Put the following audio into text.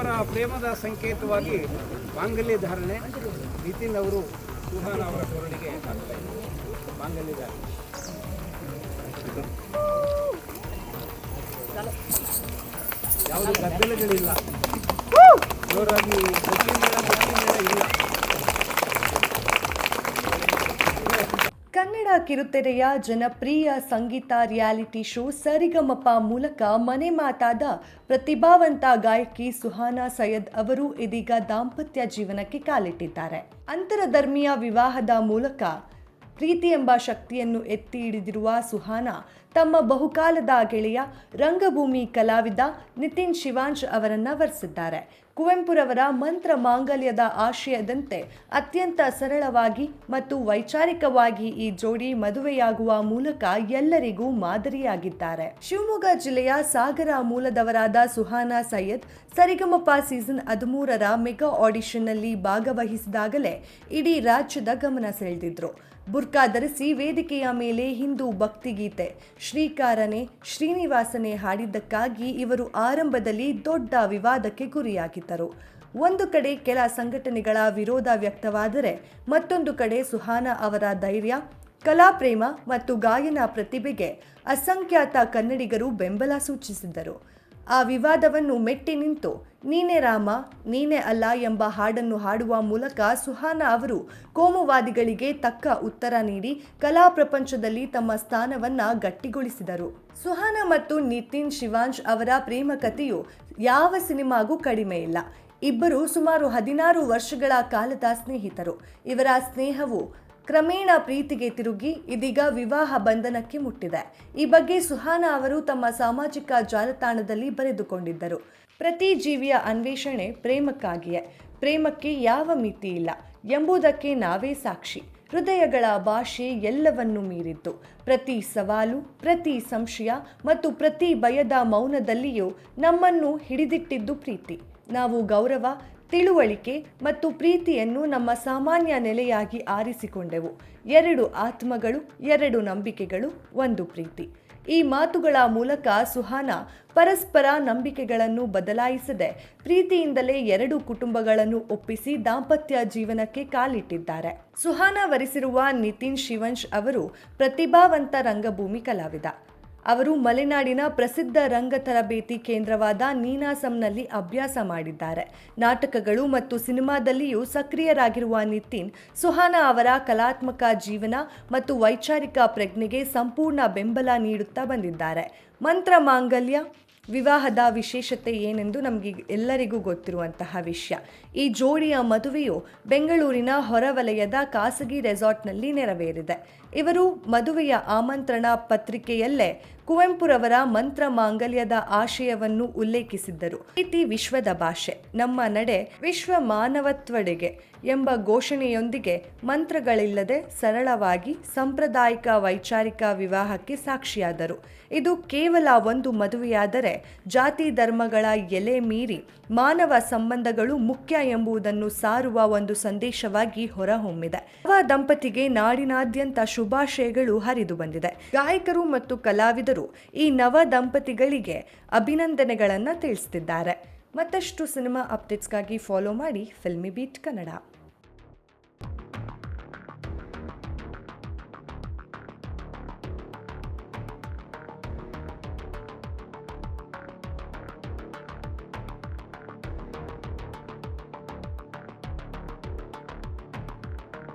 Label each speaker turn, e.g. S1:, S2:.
S1: ಪರಸ್ಪರ ಪ್ರೇಮದ ಸಂಕೇತವಾಗಿ ಮಾಂಗಲ್ಯ ಧಾರಣೆ ನಿತಿನ್ ಅವರು ಸುಹಾನ್ ಅವರ ಹಾಕ್ತಾ ಮಾಂಗಲ್ಯ ಧಾರಣೆ. ಯಾವುದೇ ಗದ್ದಲಗಳಿಲ್ಲ. ಜೋರಾಗಿ ಇಲ್ಲ.
S2: ಕನ್ನಡ ಕಿರುತೆರೆಯ ಜನಪ್ರಿಯ ಸಂಗೀತ ರಿಯಾಲಿಟಿ ಶೋ ಸರಿಗಮಪ ಮೂಲಕ ಮನೆ ಮಾತಾದ ಪ್ರತಿಭಾವಂತ ಗಾಯಕಿ ಸುಹಾನಾ ಸೈಯದ್ ಅವರು ಇದೀಗ ದಾಂಪತ್ಯ ಜೀವನಕ್ಕೆ ಕಾಲಿಟ್ಟಿದ್ದಾರೆ. ಅಂತರಧರ್ಮೀಯ ವಿವಾಹದ ಮೂಲಕ ಪ್ರೀತಿ ಎಂಬ ಶಕ್ತಿಯನ್ನು ಎತ್ತಿ ಹಿಡಿದಿರುವ ಸುಹಾನಾ ತಮ್ಮ ಬಹುಕಾಲದ ಗೆಳೆಯ ರಂಗಭೂಮಿ ಕಲಾವಿದ ನಿತಿನ್ ಶಿವಾಂಶ್ ಅವರನ್ನು ವರಿಸಿದ್ದಾರೆ. ಕುವೆಂಪುರವರ ಮಂತ್ರ ಮಾಂಗಲ್ಯದ ಆಶಯದಂತೆ ಅತ್ಯಂತ ಸರಳವಾಗಿ ಮತ್ತು ವೈಚಾರಿಕವಾಗಿ ಈ ಜೋಡಿ ಮದುವೆಯಾಗುವ ಮೂಲಕ ಎಲ್ಲರಿಗೂ ಮಾದರಿಯಾಗಿದ್ದಾರೆ. ಶಿವಮೊಗ್ಗ ಜಿಲ್ಲೆಯ ಸಾಗರ ಮೂಲದವರಾದ ಸುಹಾನಾ ಸೈಯದ್ ಸರಿಗಮಪ ಸೀಸನ್ ಹದಿಮೂರರ ಮೆಗಾ ಆಡಿಷನ್ನಲ್ಲಿ ಭಾಗವಹಿಸಿದಾಗಲೇ ಇಡೀ ರಾಜ್ಯದ ಗಮನ ಸೆಳೆದಿದ್ರು. ಬುರ್ಕಾ ಧರಿಸಿ ವೇದಿಕೆಯ ಮೇಲೆ ಹಿಂದೂ ಭಕ್ತಿಗೀತೆ, ಶ್ರೀಕಾರನೆ, ಶ್ರೀನಿವಾಸನೆ ಹಾಡಿದ್ದಕ್ಕಾಗಿ ಇವರು ಆರಂಭದಲ್ಲಿ ದೊಡ್ಡ ವಿವಾದಕ್ಕೆ ಗುರಿಯಾಗಿದ್ದರು. ಒಂದು ಕಡೆ ಕೆಲ ಸಂಘಟನೆಗಳ ವಿರೋಧ ವ್ಯಕ್ತವಾದರೆ ಮತ್ತೊಂದು ಕಡೆ ಸುಹಾನಾ ಅವರ ಧೈರ್ಯ ಕಲಾಪ್ರೇಮ ಮತ್ತು ಗಾಯನ ಪ್ರತಿಭೆಗೆ ಅಸಂಖ್ಯಾತ ಕನ್ನಡಿಗರು ಬೆಂಬಲ ಸೂಚಿಸಿದ್ದರು. ಆ ವಿವಾದವನ್ನು ಮೆಟ್ಟಿ ನಿಂತು, ನೀನೇ ರಾಮ, ನೀನೇ ಅಲ್ಲ ಎಂಬ ಹಾಡನ್ನು ಹಾಡುವ ಮೂಲಕ ಸುಹಾನಾ ಅವರು ಕೋಮುವಾದಿಗಳಿಗೆ ತಕ್ಕ ಉತ್ತರ ನೀಡಿ ಕಲಾ ಪ್ರಪಂಚದಲ್ಲಿ ತಮ್ಮ ಸ್ಥಾನವನ್ನ ಗಟ್ಟಿಗೊಳಿಸಿದರು. ಸುಹಾನಾ ಮತ್ತು ನಿತಿನ್, ಶಿವಾಂಶ್ ಅವರ ಪ್ರೇಮ ಕಥೆಯು ಯಾವ ಸಿನಿಮಾಗೂ ಕಡಿಮೆ ಇಲ್ಲ. ಇಬ್ಬರು ಸುಮಾರು ಹದಿನಾರು ವರ್ಷಗಳ ಕಾಲದ ಸ್ನೇಹಿತರು. ಇವರ ಸ್ನೇಹವು ಕ್ರಮೇಣ ಪ್ರೀತಿಗೆ ತಿರುಗಿ ಇದೀಗ ವಿವಾಹ ಬಂಧನಕ್ಕೆ ಮುಟ್ಟಿದೆ. ಈ ಬಗ್ಗೆ ಸುಹಾನಾ ಅವರು ತಮ್ಮ ಸಾಮಾಜಿಕ ಜಾಲತಾಣದಲ್ಲಿ ಬರೆದುಕೊಂಡಿದ್ದರು. ಪ್ರತಿ ಜೀವಿಯ ಅನ್ವೇಷಣೆ ಪ್ರೇಮಕ್ಕಾಗಿಯೇ. ಪ್ರೇಮಕ್ಕೆ ಯಾವ ಮಿತಿ ಇಲ್ಲ. ಎಂಬುದಕ್ಕೆ ನಾವೇ ಸಾಕ್ಷಿ. ಹೃದಯಗಳ ಭಾಷೆ ಎಲ್ಲವನ್ನೂ ಮೀರಿದ್ದು. ಪ್ರತಿ ಸವಾಲು, ಪ್ರತಿ ಸಂಶಯ ಮತ್ತು ಪ್ರತಿ ಭಯದ ಮೌನದಲ್ಲಿಯೂ ನಮ್ಮನ್ನು ಹಿಡಿದಿಟ್ಟಿದ್ದು ಪ್ರೀತಿ. ನಾವು ಗೌರವ ತಿಳುವಳಿಕೆ ಮತ್ತು ಪ್ರೀತಿಯನ್ನು ನಮ್ಮ ಸಾಮಾನ್ಯ ನೆಲೆಯಾಗಿ ಆರಿಸಿಕೊಂಡೆವು. ಎರಡು ಆತ್ಮಗಳು, ಎರಡು ನಂಬಿಕೆಗಳು, ಒಂದು ಪ್ರೀತಿ. ಈ ಮಾತುಗಳ ಮೂಲಕ ಸುಹಾನಾ ಪರಸ್ಪರ ನಂಬಿಕೆಗಳನ್ನು ಬದಲಾಯಿಸದೆ ಪ್ರೀತಿಯಿಂದಲೇ ಎರಡು ಕುಟುಂಬಗಳನ್ನು ಒಪ್ಪಿಸಿ ದಾಂಪತ್ಯ ಜೀವನಕ್ಕೆ ಕಾಲಿಟ್ಟಿದ್ದಾರೆ. ಸುಹಾನ ವರಿಸಿರುವ ನಿತಿನ್ ಶಿವಂಶ್ ಅವರು ಪ್ರತಿಭಾವಂತ ರಂಗಭೂಮಿ ಕಲಾವಿದ. ಅವರು ಮಲೆನಾಡಿನ ಪ್ರಸಿದ್ಧ ರಂಗ ತರಬೇತಿ ಕೇಂದ್ರವಾದ ನೀನಾಸಂನಲ್ಲಿ ಅಭ್ಯಾಸ ಮಾಡಿದ್ದಾರೆ. ನಾಟಕಗಳು ಮತ್ತು ಸಿನಿಮಾದಲ್ಲಿಯೂ ಸಕ್ರಿಯರಾಗಿರುವ ನಿತಿನ್, ಸುಹಾನಾ ಅವರ ಕಲಾತ್ಮಕ ಜೀವನ ಮತ್ತು ವೈಚಾರಿಕ ಪ್ರಜ್ಞೆಗೆ ಸಂಪೂರ್ಣ ಬೆಂಬಲ ನೀಡುತ್ತಾ ಬಂದಿದ್ದಾರೆ. ಮಂತ್ರ ಮಾಂಗಲ್ಯ ವಿವಾಹದ ವಿಶೇಷತೆ ಏನೆಂದು ನಮಗೆ ಎಲ್ಲರಿಗೂ ಗೊತ್ತಿರುವಂತಹ ವಿಷಯ. ಈ ಜೋಡಿಯ ಮದುವೆಯು ಬೆಂಗಳೂರಿನ ಹೊರವಲಯದ ಖಾಸಗಿ ರೆಸಾರ್ಟ್ನಲ್ಲಿ ನೆರವೇರಿದೆ. ಇವರು ಮದುವೆಯ ಆಮಂತ್ರಣ ಪತ್ರಿಕೆಯಲ್ಲೇ ಕುವೆಂಪುರವರ ಮಂತ್ರ ಮಾಂಗಲ್ಯದ ಆಶಯವನ್ನು ಉಲ್ಲೇಖಿಸಿದ್ದರು. ಪ್ರೀತಿ ವಿಶ್ವದ ಭಾಷೆ. ನಮ್ಮ ನಡೆ ವಿಶ್ವ ಮಾನವತ್ವಡೆಗೆ ಎಂಬ ಘೋಷಣೆಯೊಂದಿಗೆ ಮಂತ್ರಗಳಿಲ್ಲದೆ ಸರಳವಾಗಿ ಸಾಂಪ್ರದಾಯಿಕ ವೈಚಾರಿಕ ವಿವಾಹಕ್ಕೆ ಸಾಕ್ಷಿಯಾದರು. ಇದು ಕೇವಲ ಒಂದು ಮದುವೆಯಾದರೆ ಜಾತಿ ಧರ್ಮಗಳ ಎಲೆ ಮೀರಿ ಮಾನವ ಸಂಬಂಧಗಳು ಮುಖ್ಯ ಎಂಬುದನ್ನು ಸಾರುವ ಒಂದು ಸಂದೇಶವಾಗಿ ಹೊರಹೊಮ್ಮಿದೆ. ಅವ ದಂಪತಿಗೆ ನಾಡಿನಾದ್ಯಂತ ಶುಭಾಶಯಗಳು ಹರಿದು ಬಂದಿದೆ. ಗಾಯಕರು ಮತ್ತು ಕಲಾವಿದರು ಈ ನವ ದಂಪತಿಗಳಿಗೆ ಅಭಿನಂದನೆಗಳನ್ನು ತಿಳಿಸ್ತಿದ್ದಾರೆ. ಮತ್ತಷ್ಟು ಸಿನಿಮಾ ಅಪ್ಡೇಟ್ಸ್ಗಾಗಿ ಫಾಲೋ ಮಾಡಿ ಫಿಲ್ಮಿ ಬೀಟ್ ಕನ್ನಡ.